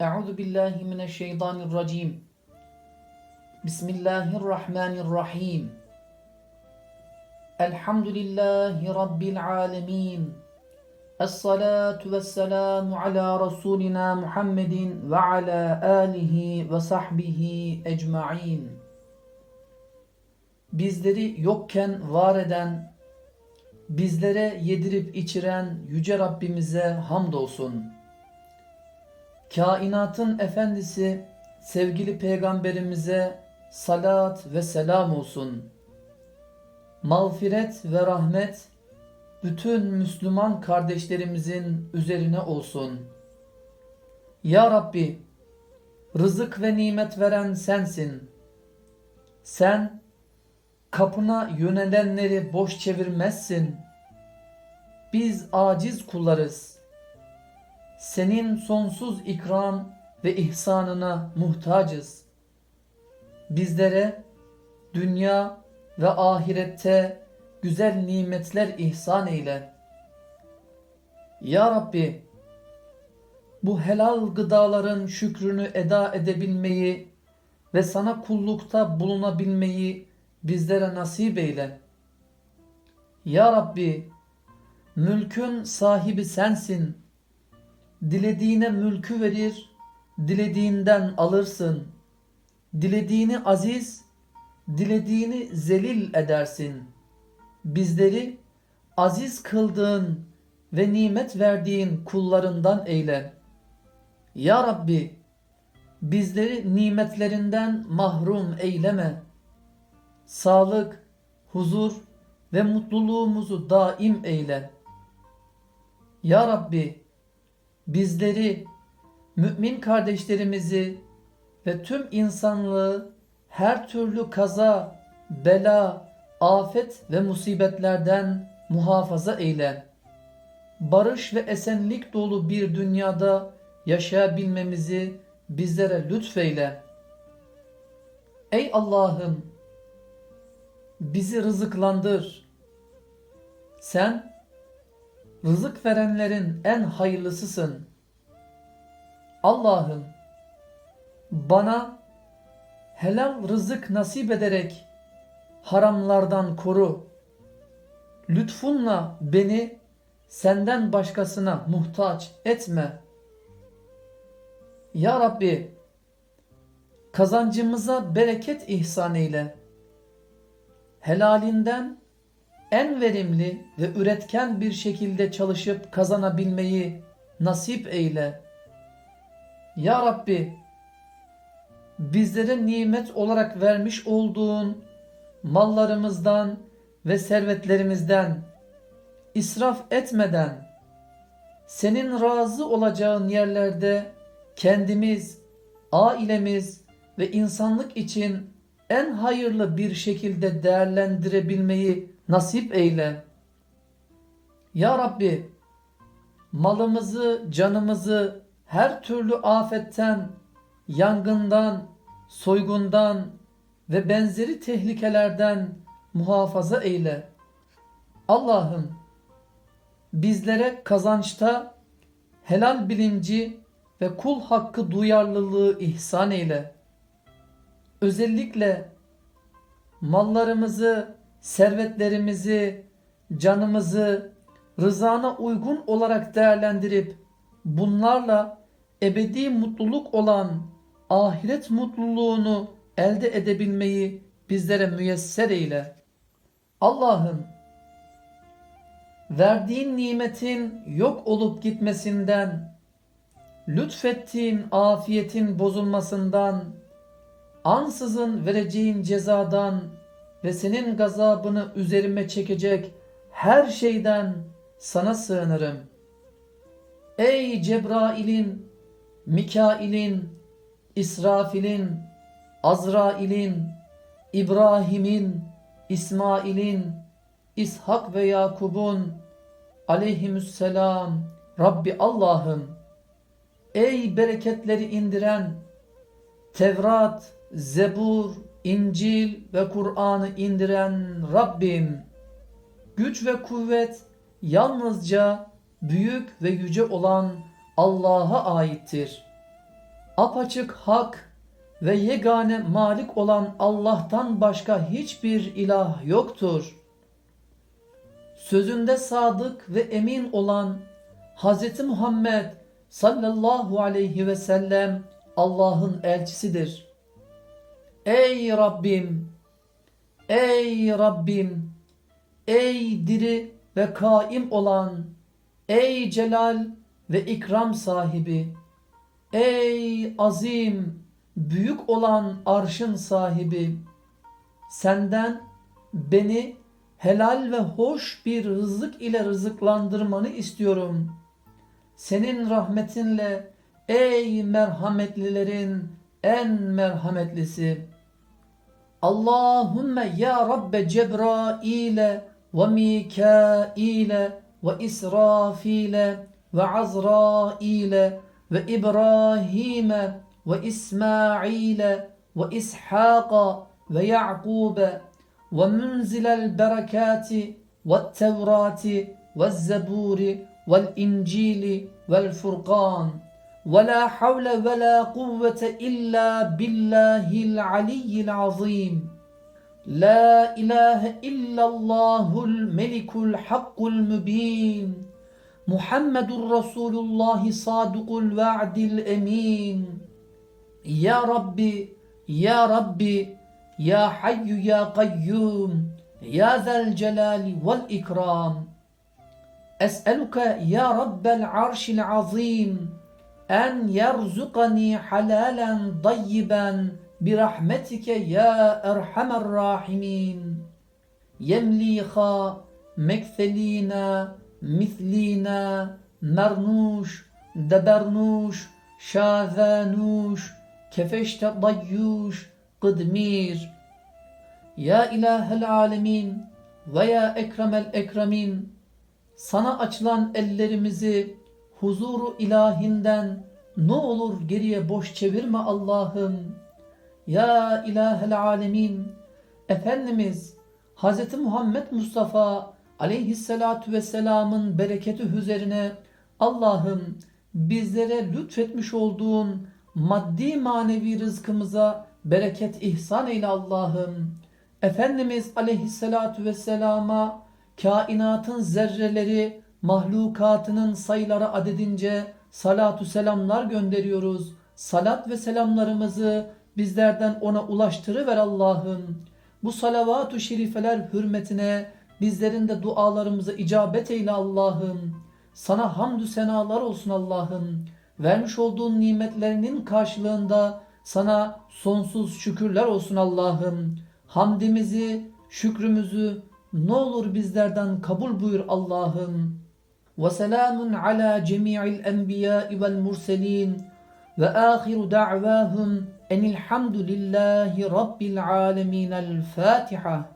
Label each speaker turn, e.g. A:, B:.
A: Euzu billahi mineşşeytanirracim. Bismillahirrahmanirrahim. Elhamdülillahi rabbil alamin. Es-salatu vesselamu ala rasulina Muhammedin ve ala alihi ve sahbihi ecmaîn. Bizleri yokken var eden, bizlere yedirip içiren yüce Rabbimize hamdolsun. Kainatın efendisi sevgili peygamberimize salat ve selam olsun. Mağfiret ve rahmet bütün Müslüman kardeşlerimizin üzerine olsun. Ya Rabbi, rızık ve nimet veren sensin. Sen kapına yönelenleri boş çevirmezsin. Biz aciz kullarız. Senin sonsuz ikram ve ihsanına muhtacız. Bizlere dünya ve ahirette güzel nimetler ihsan eyle. Ya Rabbi, bu helal gıdaların şükrünü eda edebilmeyi ve sana kullukta bulunabilmeyi bizlere nasip eyle. Ya Rabbi, mülkün sahibi sensin. Dilediğine mülkü verir, dilediğinden alırsın. Dilediğini aziz, dilediğini zelil edersin. Bizleri aziz kıldığın ve nimet verdiğin kullarından eyle. Ya Rabbi, bizleri nimetlerinden mahrum eyleme. Sağlık, huzur ve mutluluğumuzu daim eyle. Ya Rabbi, bizleri, mümin kardeşlerimizi ve tüm insanlığı her türlü kaza, bela, afet ve musibetlerden muhafaza eyle. Barış ve esenlik dolu bir dünyada yaşayabilmemizi bizlere lütfeyle. Ey Allah'ım, bizi rızıklandır. Sen rızık verenlerin en hayırlısısın. Allah'ım bana helal rızık nasip ederek haramlardan koru. Lütfunla beni senden başkasına muhtaç etme. Ya Rabbi kazancımıza bereket ihsan eyle. Helalinden en verimli ve üretken bir şekilde çalışıp kazanabilmeyi nasip eyle. Ya Rabbi, bizlere nimet olarak vermiş olduğun mallarımızdan ve servetlerimizden israf etmeden senin razı olacağın yerlerde kendimiz, ailemiz ve insanlık için en hayırlı bir şekilde değerlendirebilmeyi nasip eyle. Ya Rabbi, malımızı, canımızı her türlü afetten, yangından, soygundan ve benzeri tehlikelerden muhafaza eyle. Allah'ım bizlere kazançta helal bilinci ve kul hakkı duyarlılığı ihsan eyle. Özellikle mallarımızı, servetlerimizi, canımızı rızana uygun olarak değerlendirip bunlarla ebedi mutluluk olan ahiret mutluluğunu elde edebilmeyi bizlere müyesser eyle. Allah'ım verdiğin nimetin yok olup gitmesinden, lütfettiğin afiyetin bozulmasından, ansızın vereceğin cezadan ve senin gazabını üzerime çekecek her şeyden sana sığınırım. Ey Cebrail'in, Mikail'in, İsrafil'in, Azrail'in, İbrahim'in, İsmail'in, İshak ve Yakub'un aleyhimüsselam Rabbi Allah'ım ey bereketleri indiren Tevrat, Zebur, İncil ve Kur'an'ı indiren Rabbim güç ve kuvvet yalnızca büyük ve yüce olan Allah'a aittir. apaçık hak ve yegane malik olan Allah'tan başka hiçbir ilah yoktur. Sözünde sadık ve emin olan Hz. Muhammed sallallahu aleyhi ve sellem Allah'ın elçisidir. Ey Rabbim! Ey Rabbim! Ey diri ve kaim olan! Ey celal ve ikram sahibi! Ey azim, büyük olan arşın sahibi! Senden beni helal ve hoş bir rızık ile rızıklandırmanı istiyorum. Senin rahmetinle ey merhametlilerin en merhametlisi. Allahümme ya Rabbe Cebrail'e ve Mikail'e ve İsrafil'e ve Azrail'e ve İbrahim'e ve İsmail'e ve İshak'a ve ولا حول ولا قوة إلا بالله العلي العظيم. لا إله إلا الله الملك الحق المبين. محمد رسول الله صادق الوعد الأمين. يا ربي يا ربي يا حي يا قيوم يا ذا الجلال والإكرام. أسألك يا رب العرش العظيم en yerzukani halalen tayyiben bi rahmetike ya erhamer rahimin. Yemliha mekselina mislina mernuş debernuş şazanuş kefeşte dayyuş kıdmir. Ya ilahel alemin ve ya ekremel ekremin sana açılan ellerimizi huzuru ilahinden ne olur geriye boş çevirme Allah'ım. Ya ilahel alemin. Efendimiz Hz. Muhammed Mustafa aleyhissalatu vesselamın bereketi üzerine Allah'ım bizlere lütfetmiş olduğun maddi manevi rızkımıza bereket ihsan eyle Allah'ım. Efendimiz aleyhissalatu vesselama kainatın zerreleri mahlukatının sayıları adedince salatu selamlar gönderiyoruz. Salat ve selamlarımızı bizlerden ona ulaştırıver Allah'ım. Bu salavatu şerifeler hürmetine bizlerin de dualarımızı icabet eyle Allah'ım. Sana hamdü senalar olsun Allah'ım. Vermiş olduğun nimetlerinin karşılığında sana sonsuz şükürler olsun Allah'ım. Hamdimizi, şükrümüzü ne olur bizlerden kabul buyur Allah'ım. وسلام على جميع الأنبياء والمرسلين. وآخر دعواهم أن الحمد لله رب العالمين الفاتحة.